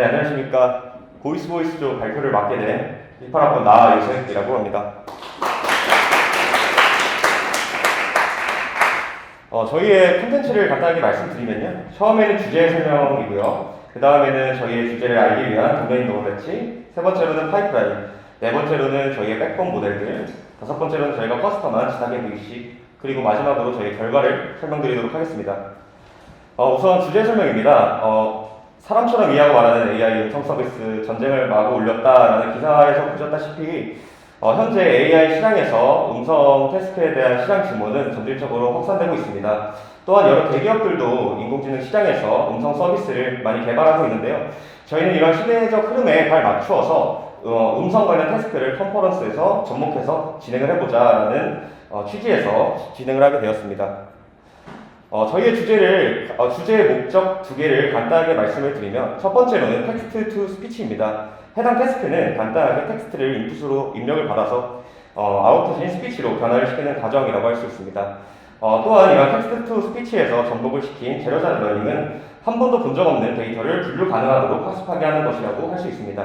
네, 안녕하십니까. 보이스 보이스 쪽 발표를 맡게 된 18학번 나유생이라고 합니다. 어, 저희의 콘텐츠를 간단하게 말씀드리면요. 처음에는 주제 설명이고요. 그 다음에는 저희의 주제를 알기 위한 도메인 노레지, 세 번째로는 파이프라인, 네 번째로는 저희의 백본 모델들, 다섯 번째로는 저희가 커스텀한 지나개 VC, 그리고 마지막으로 저희 결과를 설명드리도록 하겠습니다. 어, 우선 주제 설명입니다. 어, 사람처럼 이해하고 말하는 AI 음성 서비스 전쟁을 마구 올렸다라는 기사에서 보셨다시피 어, 현재 AI 시장에서 음성 테스트에 대한 시장 규모는 점진적으로 확산되고 있습니다. 또한 여러 대기업들도 인공지능 시장에서 음성 서비스를 많이 개발하고 있는데요. 저희는 이런 시대적 흐름에 잘 맞추어서 어, 음성 관련 테스트를 컨퍼런스에서 접목해서 진행을 해보자라는 어, 취지에서 진행을 하게 되었습니다. 어, 저희의 주제를 어, 주제의 목적 두 개를 간단하게 말씀을 드리면 첫 번째로는 텍스트 투 스피치입니다. 해당 테스트는 간단하게 텍스트를 인풋으로 입력을 받아서 어, 아웃풋인 스피치로 변화를 시키는 과정이라고 할 수 있습니다. 어, 또한 이런 텍스트 투 스피치에서 접목을 시킨 제로자 러닝은 한 번도 본 적 없는 데이터를 분류 가능하도록 학습하게 하는 것이라고 할 수 있습니다.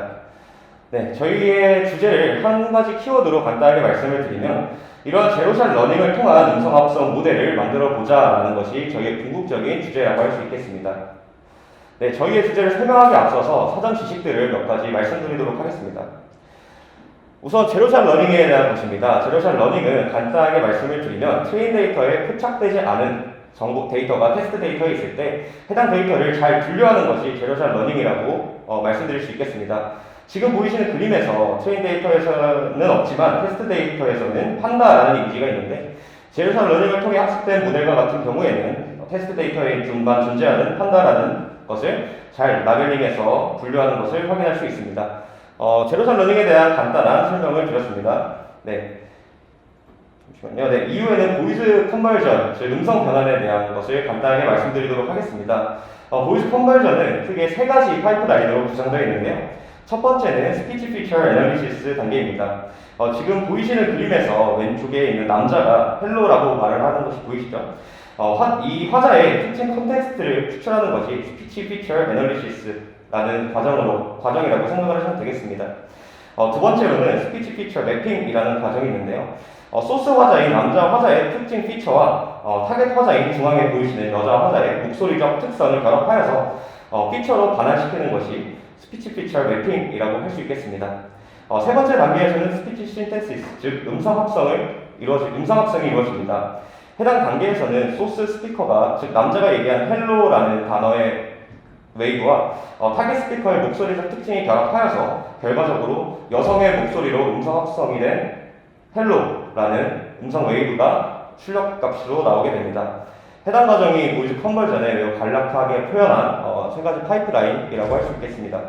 네, 저희의 주제를 한 가지 키워드로 간단하게 말씀을 드리면 이러한 제로샷 러닝을 통한 음성합성 모델을 만들어 보자라는 것이 저희의 궁극적인 주제라고 할 수 있겠습니다. 네, 저희의 주제를 설명하기 앞서서 사전 지식들을 몇 가지 말씀드리도록 하겠습니다. 우선 제로샷 러닝에 대한 것입니다. 제로샷 러닝은 간단하게 말씀을 드리면 트레인 데이터에 포착되지 않은 정보 데이터가 테스트 데이터에 있을 때 해당 데이터를 잘 분류하는 것이 제로샷 러닝이라고 어, 말씀드릴 수 있겠습니다. 지금 보이시는 그림에서 트레인 데이터에서는 없지만 테스트 데이터에서는 판다라는 이미지가 있는데 제로샷 러닝을 통해 학습된 모델과 같은 경우에는 테스트 데이터에 좀만 존재하는 판다라는 것을 잘 라벨링해서 분류하는 것을 확인할 수 있습니다. 어, 제로샷 러닝에 대한 간단한 설명을 드렸습니다. 네. 잠시만요. 네, 이후에는 보이스 컨버전, 즉 음성 변환에 대한 것을 간단하게 말씀드리도록 하겠습니다. 어, 보이스 컨버전은 크게 세 가지 파이프라인으로 구성되어 있는데요. 첫 번째는 스피치 피처 애널리시스 단계입니다. 어, 지금 보이시는 그림에서 왼쪽에 있는 남자가 헬로라고 말을 하는 것이 보이시죠? 어, 화, 이 화자의 특징 컨텍스트를 추출하는 것이 스피치 피처 애널리시스라는 과정으로, 과정이라고 생각을 하시면 되겠습니다. 어, 두 번째로는 스피치 피처 매핑이라는 과정이 있는데요. 어, 소스 화자인 남자 화자의 특징 피처와 어, 타겟 화자인 중앙에 보이시는 여자 화자의 목소리적 특성을 결합하여서 어, 피처로 반환시키는 것이 스피치 피처 매핑이라고 할 수 있겠습니다. 어, 세 번째 단계에서는 스피치 신테시스, 즉 음성 합성을 이루어지, 음성 합성이 이루어집니다. 해당 단계에서는 소스 스피커가 즉 남자가 얘기한 헬로라는 단어의 웨이브와 어, 타겟 스피커의 목소리적 특징이 결합하여서 결과적으로 여성의 목소리로 음성 합성이 된 헬로라는 음성 웨이브가 출력 값으로 나오게 됩니다. 해당 과정이 보이즈 컨버전에 매우 간략하게 표현한 어, 세 가지 파이프라인이라고 할 수 있겠습니다.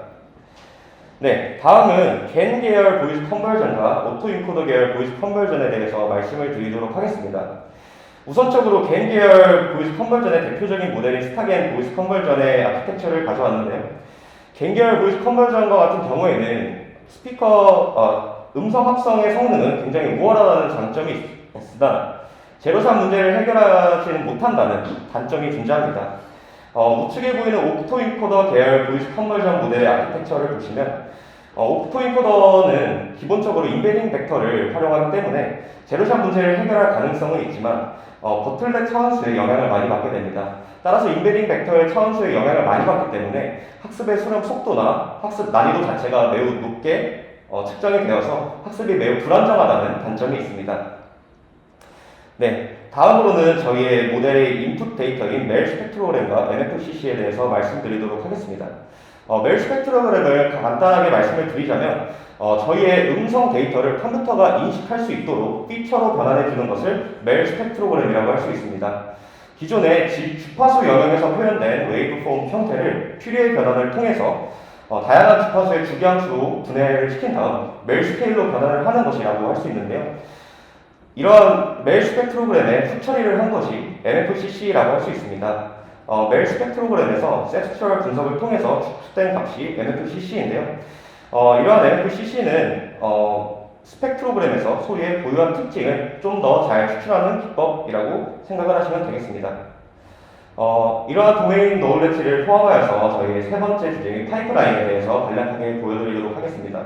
네, 다음은 겐 계열 보이즈 컨버전과 오토 인코더 계열 보이즈 컨버전에 대해서 말씀을 드리도록 하겠습니다. 우선적으로 겐 계열 보이스 컨버전의 대표적인 모델인 스타겐 보이스 컨버전의 아키텍처를 가져왔는데요. 겐 계열 보이스 컨버전과 같은 경우에는 스피커 어, 음성 합성의 성능은 굉장히 우월하다는 장점이 있으나 제로삼 문제를 해결하지는 못한다는 단점이 존재합니다. 어, 우측에 보이는 옥토 인코더 계열 보이스 컨버전 모델의 아키텍처를 보시면 어, 옥토 인코더는 기본적으로 인베딩 벡터를 활용하기 때문에 제로샷 문제를 해결할 가능성은 있지만 어, 버틀렉 차원수의 영향을 많이 받게 됩니다. 따라서 인베딩 벡터의 차원수의 영향을 많이 받기 때문에 학습의 수렴 속도나 학습 난이도 자체가 매우 높게 어, 측정이 되어서 학습이 매우 불안정하다는 단점이 있습니다. 네, 다음으로는 저희의 모델의 인풋 데이터인 멜 스펙트로그램과 MFCC에 대해서 말씀드리도록 하겠습니다. 어, 멜 스펙트로그램을 간단하게 말씀을 드리자면 어, 저희의 음성 데이터를 컴퓨터가 인식할 수 있도록 피처로 변환해 주는 것을 멜 스펙트로그램이라고 할 수 있습니다. 기존의 주파수 영역에서 표현된 웨이브폼 형태를 퓨리의 변환을 통해서 어, 다양한 주파수의 주기함수로 분해를 시킨 다음 멜 스케일로 변환을 하는 것이라고 할 수 있는데요. 이러한 멜 스펙트로그램에 후처리를 한 것이 MFCC라고 할 수 있습니다. 어, 멜 스펙트로그램에서 섹스처럴 분석을 통해서 추출된 값이 MFCC인데요. 어, 이러한 MFCC는 어, 스펙트로그램에서 소리의 고유한 특징을 좀 더 잘 추출하는 기법이라고 생각을 하시면 되겠습니다. 어, 이러한 도메인 노울레지를 포함하여서 저희의 세 번째 주제인 파이프라인에 대해서 간략하게 보여드리도록 하겠습니다.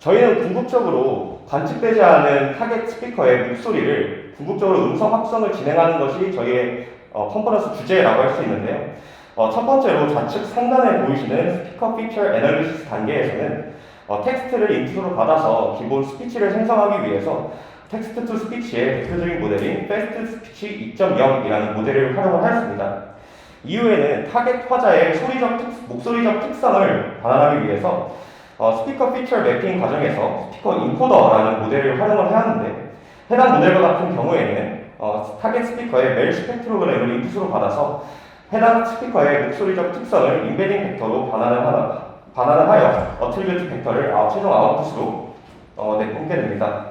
저희는 궁극적으로 관측되지 않은 타겟 스피커의 목소리를 궁극적으로 음성 합성을 진행하는 것이 저희의 어, 컨퍼런스 주제라고 할 수 있는데요. 어, 첫 번째로 좌측 상단에 보이시는 스피커 피처 애널리시스 단계에서는 어, 텍스트를 인풋으로 받아서 기본 스피치를 생성하기 위해서 텍스트 투 스피치의 대표적인 모델인 패스트 스피치 2.0이라는 모델을 활용을 하였습니다. 이후에는 타겟 화자의 소리적 특, 목소리적 특성을 반환하기 위해서 어, 스피커 피처 매핑 과정에서 스피커 인코더라는 모델을 활용을 해왔는데 해당 모델과 같은 경우에는 어, 타겟 스피커의 멜 스펙트로그램을 인풋으로 받아서 해당 스피커의 목소리적 특성을 인베딩 벡터로 반환을, 하나, 반환을 하여 어트리뷰트 벡터를 아웃, 최종 아웃풋으로 어, 내뿜게 됩니다.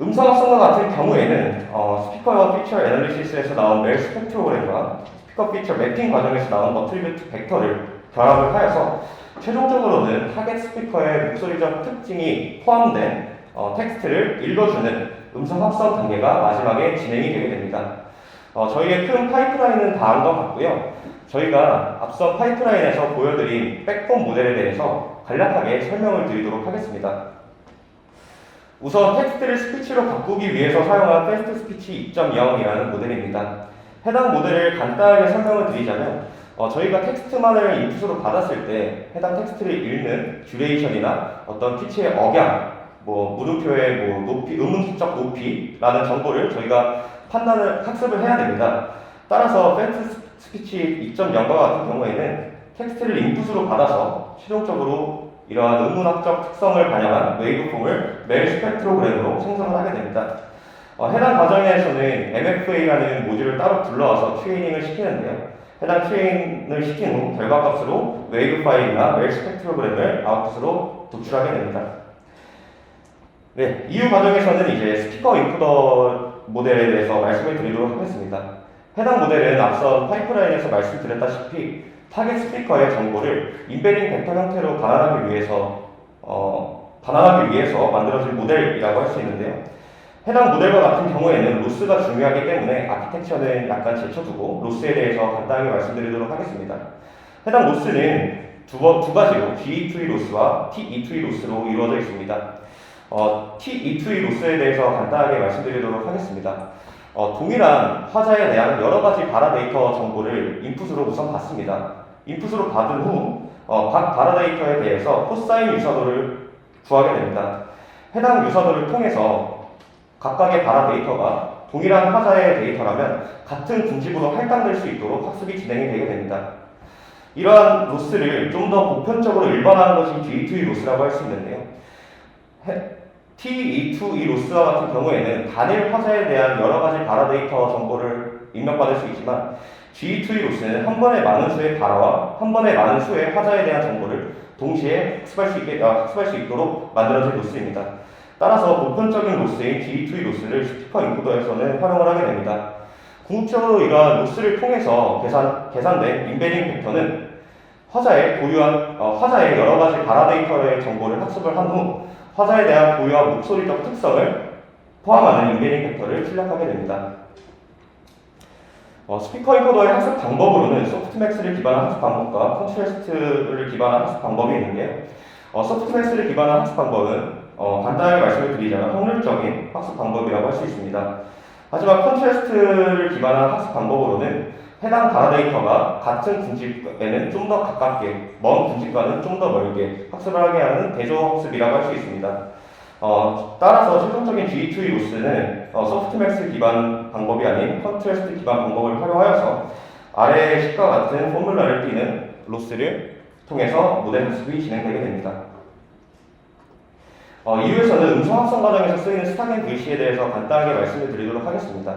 음성 합성과 같은 경우에는 어, 스피커 피처 애널리시스에서 나온 멜 스펙트로그램과 스피커 피처 매핑 과정에서 나온 어트리뷰트 벡터를 결합을 하여서 최종적으로는 타겟 스피커의 목소리적 특징이 포함된 어, 텍스트를 읽어주는 음성 합성 단계가 마지막에 진행이 되게 됩니다. 어, 저희의 큰 파이프라인은 다한 것 같고요. 저희가 앞서 파이프라인에서 보여드린 백본 모델에 대해서 간략하게 설명을 드리도록 하겠습니다. 우선 텍스트를 스피치로 바꾸기 위해서 사용한 패스트 스피치 2.0이라는 모델입니다. 해당 모델을 간단하게 설명을 드리자면 어, 저희가 텍스트만을 인풋으로 받았을 때 해당 텍스트를 읽는 듀레이션이나 어떤 피치의 억양, 뭐 물음표의 뭐 높이, 음음수적 높이라는 정보를 저희가 판단을 학습을 해야 됩니다. 따라서 패스트 스피치 2.0과 같은 경우에는 텍스트를 인풋으로 받아서 최종적으로 이러한 음문학적 특성을 반영한 웨이브폼을 멜 스펙트로그램으로 생성을 하게 됩니다. 어, 해당 과정에서는 MFA라는 모듈을 따로 불러와서 트레이닝을 시키는데요. 해당 트레인을 시킨 후 결과값으로 웨이브 파일이나 멜 스펙트로그램을 아웃풋으로 도출하게 됩니다. 네, 이후 과정에서는 이제 스피커 인푸더 모델에 대해서 말씀을 드리도록 하겠습니다. 해당 모델은 앞선 파이프라인에서 말씀드렸다시피 타겟 스피커의 정보를 인베딩 벡터 형태로 반환하기 위해서 어, 반환하기 위해서 만들어진 모델이라고 할 수 있는데요. 해당 모델과 같은 경우에는 로스가 중요하기 때문에 아키텍처는 약간 제쳐두고 로스에 대해서 간단하게 말씀드리도록 하겠습니다. 해당 로스는 두, 번- 두 가지로 G2E 로스와 T2E 로스로 이루어져 있습니다. 어, T2E 로스에 대해서 간단하게 말씀드리도록 하겠습니다. 어, 동일한 화자에 대한 여러 가지 바라 데이터 정보를 인풋으로 우선 받습니다. 인풋으로 받은 후 어, 각 바라 데이터에 대해서 코사인 유사도를 구하게 됩니다. 해당 유사도를 통해서 각각의 바라 데이터가 동일한 화자의 데이터라면 같은 분집으로 할당될 수 있도록 학습이 진행이 되게 됩니다. 이러한 로스를 좀 더 보편적으로 일반화한 것이 D2E 로스라고 할 수 있는데요. T2E 로스와 같은 경우에는 단일 화자에 대한 여러 가지 바라 데이터 정보를 입력받을 수 있지만 G2E 로스는 한 번에 많은 수의 바라와 한 번에 많은 수의 화자에 대한 정보를 동시에 학습할 수, 있게, 아, 학습할 수 있도록 만들어진 로스입니다. 따라서 보편적인 로스인 D2E 로스를 스피커 인코더에서는 활용을 하게 됩니다. 궁극적으로 이러한 로스를 통해서 계산, 계산된 인베딩 벡터는 화자의 고유한, 어, 화자의 여러 가지 바라 데이터의 정보를 학습을 한 후 화자에 대한 고유한 목소리적 특성을 포함하는 인베딩 벡터를 출력하게 됩니다. 어, 스피커 인코더의 학습 방법으로는 소프트맥스를 기반한 학습 방법과 컨트레스트를 기반한 학습 방법이 있는데요. 어, 소프트맥스를 기반한 학습 방법은 어, 간단하게 말씀을 드리자면 확률적인 학습 방법이라고 할 수 있습니다. 하지만 컨트레스트를 기반한 학습 방법으로는 해당 바라 데이터가 같은 분집에는 좀 더 가깝게, 먼 분집과는 좀 더 멀게 학습을 하게 하는 대조 학습이라고 할 수 있습니다. 어, 따라서 최종적인 G2E 로스는 어, 소프트맥스 기반 방법이 아닌 컨트레스트 기반 방법을 활용하여서 아래의 식과 같은 포뮬러를 띄는 로스를 통해서 모델 학습이 진행되게 됩니다. 어, 이후에서는 음성 합성 과정에서 쓰이는 스타겐 VC에 대해서 간단하게 말씀을 드리도록 하겠습니다.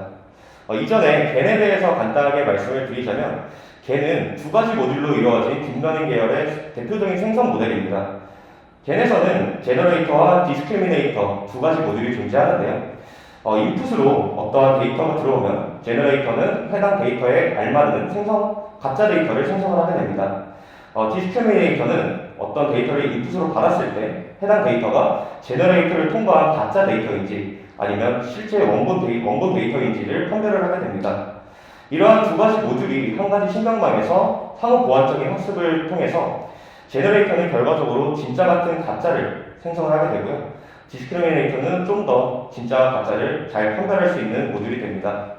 어, 이전에 겐에 대해서 간단하게 말씀을 드리자면 겐은 두 가지 모듈로 이루어진 딥러닝 계열의 대표적인 생성 모델입니다. 겐에서는 제너레이터와 디스크리미네이터 두 가지 모듈이 존재하는데요. 어, 인풋으로 어떠한 데이터가 들어오면 제너레이터는 해당 데이터에 알맞는 생성 가짜 데이터를 생성을 하게 됩니다. 어, 디스크리미네이터는 어떤 데이터를 인풋으로 받았을 때 해당 데이터가 제너레이터를 통과한 가짜 데이터인지 아니면 실제 원본, 데이, 원본 데이터인지를 판별을 하게 됩니다. 이러한 두 가지 모듈이 한 가지 신경망에서 상호 보완적인 학습을 통해서 제너레이터는 결과적으로 진짜 같은 가짜를 생성을 하게 되고요. 디스크리미네이터는 좀 더 진짜와 가짜를 잘 판별할 수 있는 모듈이 됩니다.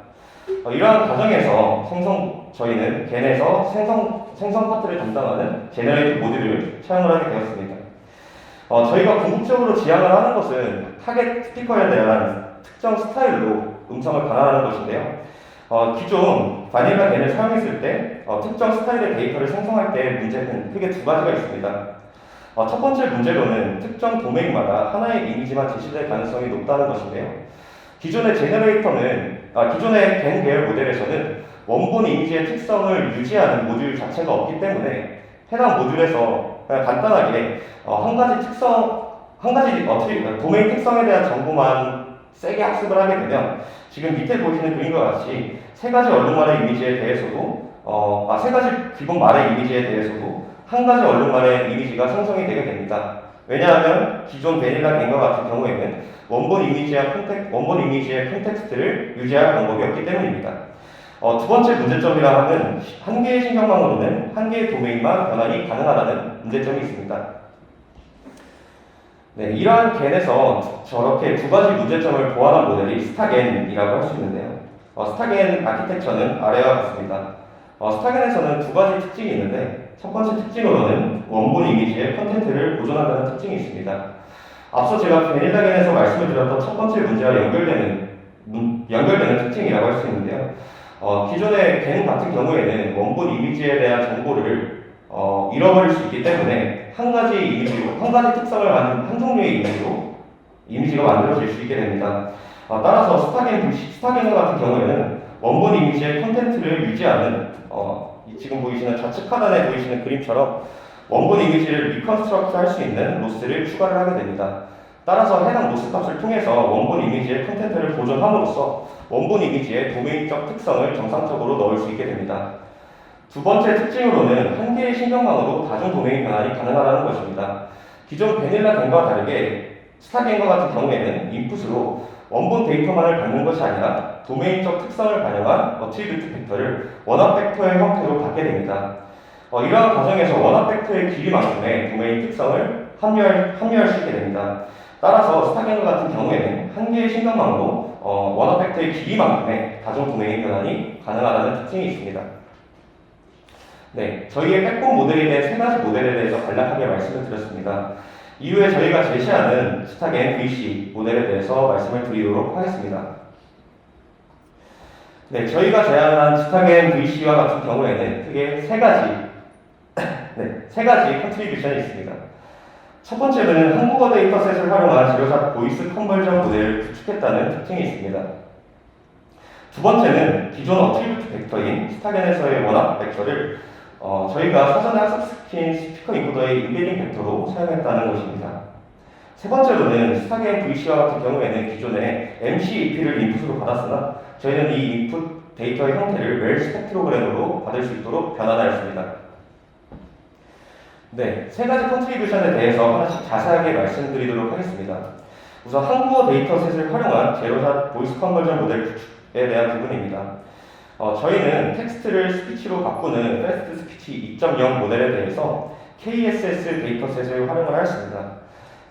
어, 이러한 과정에서 생성 저희는 겐에서 생성 생성 파트를 담당하는 제너레이터 모듈을 사용을 하게 되었습니다. 어, 저희가 궁극적으로 지향을 하는 것은 타겟 스피커에 대한 특정 스타일로 음성을 반환하는 것인데요. 어, 기존 바닐라 겐을 사용했을 때 어, 특정 스타일의 데이터를 생성할 때 문제는 크게 두 가지가 있습니다. 어, 첫 번째 문제로는 특정 도메인마다 하나의 이미지만 제시될 가능성이 높다는 것인데요. 기존의 제너레이터는 아, 기존의 겐 계열 모델에서는 원본 이미지의 특성을 유지하는 모듈 자체가 없기 때문에 해당 모듈에서 간단하게 어, 한 가지 특성 한 가지 어떻게 도메인 특성에 대한 정보만 세게 학습을 하게 되면 지금 밑에 보시는 그림과 같이 세 가지 얼룩말의 이미지에 대해서도 어, 아, 세 가지 기본 말의 이미지에 대해서도 한 가지 얼룩말의 이미지가 생성이 되게 됩니다. 왜냐하면 기존 베닐라 겐과 같은 경우에는 원본 이미지와 컨텍, 원본 이미지의 컨텍스트를 유지할 방법이 없기 때문입니다. 어, 두 번째 문제점이라 하면 한 개의 신경망으로는 한 개의 도메인만 변환이 가능하다는 문제점이 있습니다. 네, 이러한 겐에서 저렇게 두 가지 문제점을 보완한 모델이 스타겐이라고 할 수 있는데요. 어, 스타겐 아키텍처는 아래와 같습니다. 어, 스타겐에서는 두 가지 특징이 있는데 첫 번째 특징으로는 원본 이미지의 컨텐츠를 보존한다는 특징이 있습니다. 앞서 제가 베닐라겐에서 말씀을 드렸던 첫 번째 문제와 연결되는 문- 연결되는 특징이라고 할 수 있는데요. 어, 기존의 겐 같은 경우에는 원본 이미지에 대한 정보를 어, 잃어버릴 수 있기 때문에 한 가지 이미지로 한 가지 특성을 가진 한 종류의 이미지로 이미지가 만들어질 수 있게 됩니다. 어, 따라서 스타겐 스타겐 같은 경우에는 원본 이미지의 컨텐츠를 유지하는 어, 이 지금 보이시는 좌측 하단에 보이시는 그림처럼 원본 이미지를 리컨스트럭트 할 수 있는 로스를 추가를 하게 됩니다. 따라서 해당 로스 값을 통해서 원본 이미지의 컨텐츠를 보존함으로써 원본 이미지의 도메인적 특성을 정상적으로 넣을 수 있게 됩니다. 두 번째 특징으로는 한 개의 신경망으로 다중 도메인 변환이 가능하다는 것입니다. 기존 베닐라 겐과 다르게 스타겐과 같은 경우에는 인풋으로 원본 데이터만을 받는 것이 아니라 도메인적 특성을 반영한 어트리뷰트 벡터를 원합 벡터의 형태로 받게 됩니다. 어, 이러한 과정에서 원합 벡터의 길이만큼의 도메인 특성을 합류할, 합류할 수 있게 됩니다. 따라서 스타겐과 같은 경우에는 한 개의 신경망으로 어, 원합 벡터의 길이만큼의 다중 도메인 변환이 가능하다는 특징이 있습니다. 네, 저희의 백본 모델에 대해 세 가지 모델에 대해서 간략하게 말씀을 드렸습니다. 이후에 저희가 제시하는 스타겐 VC 모델에 대해서 말씀을 드리도록 하겠습니다. 네, 저희가 제안한 스타겐 VC와 같은 경우에는 크게 세 가지, 네, 세 가지 컨트리뷰션이 있습니다. 첫 번째는 한국어 데이터셋을 활용한 재료사 보이스 컨버전 모델을 구축했다는 특징이 있습니다. 두 번째는 기존 어트리뷰트 벡터인 스타겐에서의 원합 벡터를 어, 저희가 사전에 학습시킨 스피커 인코더의 인베딩 벡터로 사용했다는 것입니다. 세 번째로는 스타겐 VC와 같은 경우에는 기존에 MCAP를 인풋으로 받았으나 저희는 이 인풋 데이터의 형태를 웰 스펙트로그램으로 받을 수 있도록 변환하였습니다. 네, 세 가지 컨트리뷰션에 대해서 하나씩 자세하게 말씀드리도록 하겠습니다. 우선 한국어 데이터셋을 활용한 제로사 보이스 컨버전 모델 구축에 대한 부분입니다. 어, 저희는 텍스트를 스피치로 바꾸는 패스트 스피치 2.0 모델에 대해서 KSS 데이터셋을 활용을 하였습니다.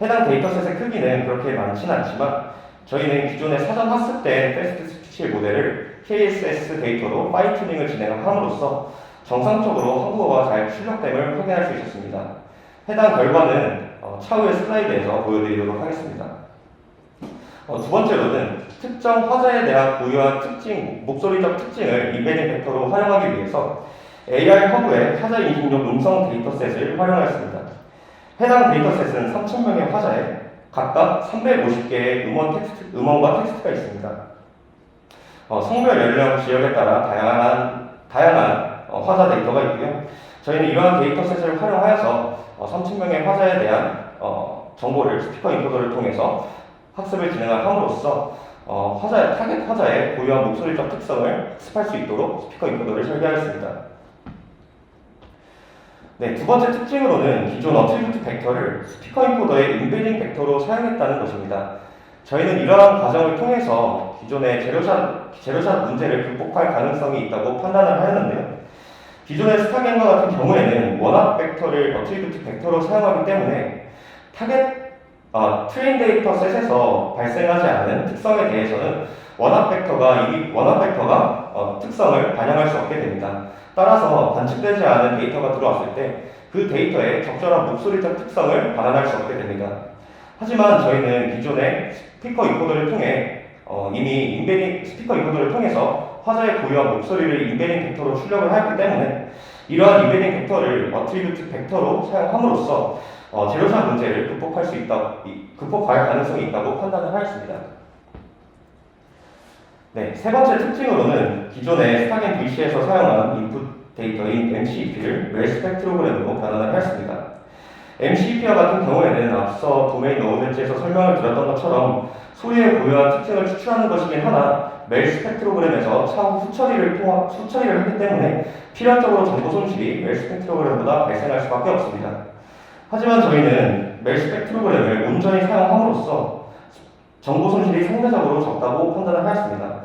해당 데이터셋의 크기는 그렇게 많지는 않지만 저희는 기존에 사전 학습된 패스트 스피치 모델을 KSS 데이터로 파인 튜닝을 진행함으로써 정상적으로 한국어가 잘 출력됨을 확인할 수 있었습니다. 해당 결과는 어, 차후의 슬라이드에서 보여드리도록 하겠습니다. 어, 두 번째로는 특정 화자에 대한 고유한 특징, 목소리적 특징을 인베딩 벡터로 활용하기 위해서 AR 허브의 화자 인식용 음성 데이터셋을 활용하였습니다. 해당 데이터셋은 3,000명의 화자에 각각 350개의 음원 텍스트, 음원과 텍스트가 있습니다. 어, 성별, 연령, 지역에 따라 다양한, 다양한 어, 화자 데이터가 있고요. 저희는 이러한 데이터셋을 활용하여서 어, 3,000명의 화자에 대한 어, 정보를 스피커 인코더를 통해서 학습을 진행함으로써 어, 화자, 타겟 화자의 고유한 목소리적 특성을 습할 수 있도록 스피커 인코더를 설계하였습니다. 네, 두 번째 특징으로는 기존 어트리뷰트 벡터를 스피커 인코더의 인베딩 벡터로 사용했다는 것입니다. 저희는 이러한 과정을 통해서 기존의 제로샷, 제로샷 문제를 극복할 가능성이 있다고 판단을 하였는데요. 기존의 스타겐과 같은 경우에는 원합 벡터를 어트리뷰트 벡터로 사용하기 때문에 타겟 어, 트레인 데이터 셋에서 발생하지 않은 특성에 대해서는 원합 벡터가 이미 원합 벡터가 어, 특성을 반영할 수 없게 됩니다. 따라서 관측되지 않은 데이터가 들어왔을 때 그 데이터의 적절한 목소리적 특성을 반환할 수 없게 됩니다. 하지만 저희는 기존의 스피커 인코더를 통해 어, 이미 인베딩 스피커 인코더를 통해서 화자의 고유한 목소리를 인베딩 벡터로 출력을 하였기 때문에 이러한 인베딩 벡터를 어트리뷰트 벡터로 사용함으로써 어, 제로샷 문제를 극복할 수 있다, 이- 극복할 가능성이 있다고 판단을 하였습니다. 네, 세 번째 특징으로는 기존의 스타겐 VC에서 사용한 인풋 데이터인 MCP를 웰 스펙트로그램으로 변환을 하였습니다. MCP와 같은 경우에는 앞서 도메인 노우매치에서 설명을 드렸던 것처럼 소리의 고유한 특징을 추출하는 것이긴 하나 멜 스펙트로그램에서 차후 후처리를 통합 후처리를 하기 때문에 필연적으로 정보 손실이 멜 스펙트로그램보다 발생할 수밖에 없습니다. 하지만 저희는 멜 스펙트로그램을 온전히 사용함으로써 정보 손실이 상대적으로 적다고 판단을 하였습니다.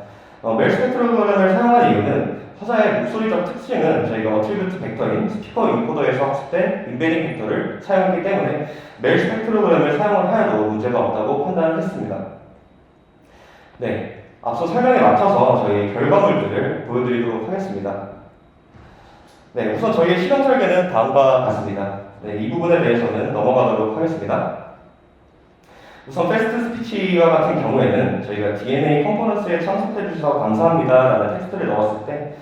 어, 멜 스펙트로그램을 사용한 이유는 화자의 목소리적 특징은 저희가 어트리뷰트 벡터인 스피커 인코더에서 학습된 인베딩 벡터를 사용하기 때문에 멜 스펙트로그램을 사용을 하여도 문제가 없다고 판단을 했습니다. 네, 앞서 설명에 맞춰서 저희 결과물들을 보여드리도록 하겠습니다. 네, 우선 저희의 실험 설계는 다음과 같습니다. 네, 이 부분에 대해서는 넘어가도록 하겠습니다. 우선 패스트 스피치와 같은 경우에는 저희가 DNA 컴포넌스에 참석해 주셔서 감사합니다 라는 텍스트를 넣었을 때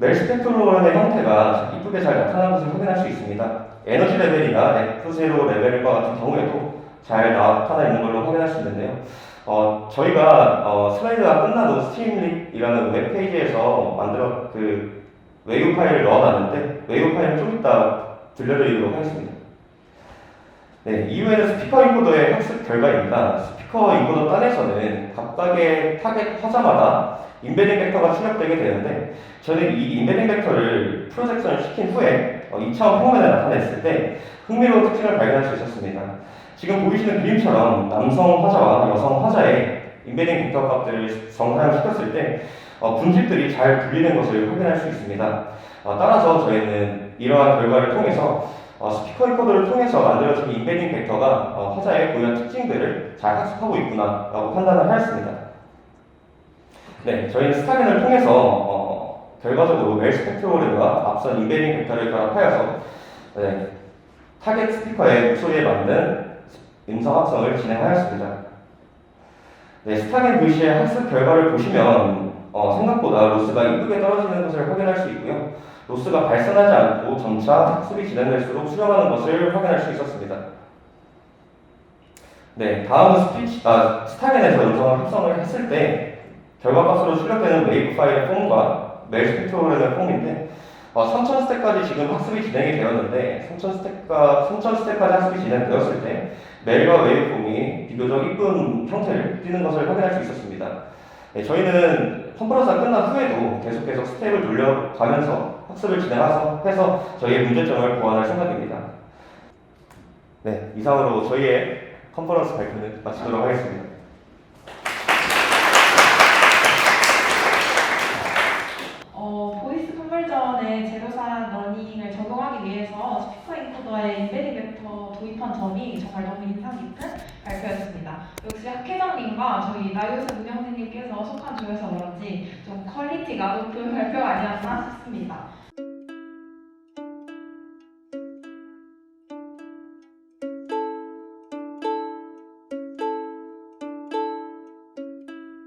멜 스펙트로그램의 형태가 이쁘게 잘 나타나는 것을 확인할 수 있습니다. 에너지 레벨이나 F0 레벨과 같은 경우에도 잘 나타나 있는 걸로 확인할 수 있는데요. 어, 저희가 어, 슬라이드가 끝나도 스팀립이라는 웹페이지에서 만들어 그 웨이브 파일을 넣어놨는데 웨이브 파일을 좀 이따 들려드리도록 하겠습니다. 네, 이후에는 스피커 인코더의 학습 결과입니다. 스피커 인코더 단에서는 각각의 타겟 화자마다 인베딩 벡터가 출력되게 되는데 저는 이 인베딩 벡터를 프로젝션을 시킨 후에 어, 2차원 평면에 나타냈을 때 흥미로운 특징을 발견할 수 있었습니다. 지금 보이시는 그림처럼 남성 화자와 여성 화자의 인베딩 벡터 값들을 정사용시켰을 때 어, 분집들이 잘 분리된 것을 확인할 수 있습니다. 어, 따라서 저희는 이러한 결과를 통해서 어, 스피커 인코더를 통해서 만들어진 인베딩 벡터가 어, 화자의 고유한 특징들을 잘 학습하고 있구나라고 판단을 하였습니다. 네, 저희는 스타겐을 통해서 어, 결과적으로 멜 스펙트로그램과 앞선 인베딩 벡터를 결합하여서 네, 타겟 스피커의 목소리에 맞는 음성 합성을 진행하였습니다. 네, 스타겐 VC의 학습 결과를 보시면 어, 생각보다 로스가 이쁘게 떨어지는 것을 확인할 수 있고요. 로스가 발생하지 않고 점차 학습이 진행될수록 수렴하는 것을 확인할 수 있었습니다. 네, 다음은 스피치, 아, 스타겐에서 음성을 합성을 했을 때 결과값으로 출력되는 웨이브 파일의 폼과 멜 스펙트로그램의 폼인데 어, 3000 스택까지 지금 학습이 진행이 되었는데 3000 스택과 3000 스택까지 학습이 진행되었을 때 멜과 웨이브 폼이 비교적 이쁜 형태를 띠는 것을 확인할 수 있었습니다. 네, 저희는 컨퍼런스가 끝난 후에도 계속해서 스텝을 돌려가면서 학습을 진행해서 해서 저희의 문제점을 보완할 생각입니다. 네, 이상으로 저희의 컨퍼런스 발표는 마치도록 하겠습니다. 어, 보이스 컨버전의 제로산 러닝을 적용하기 위해서 스피커 인코더에 인베딩 벡터 도입한 점이 정말 너무 인상 깊은 발표였습니다. 역시 학회장님과 저희 나유선 운영진님께서 속한 조여서 그런지 좀 퀄리티가 높은 발표가 아니었나 싶습니다.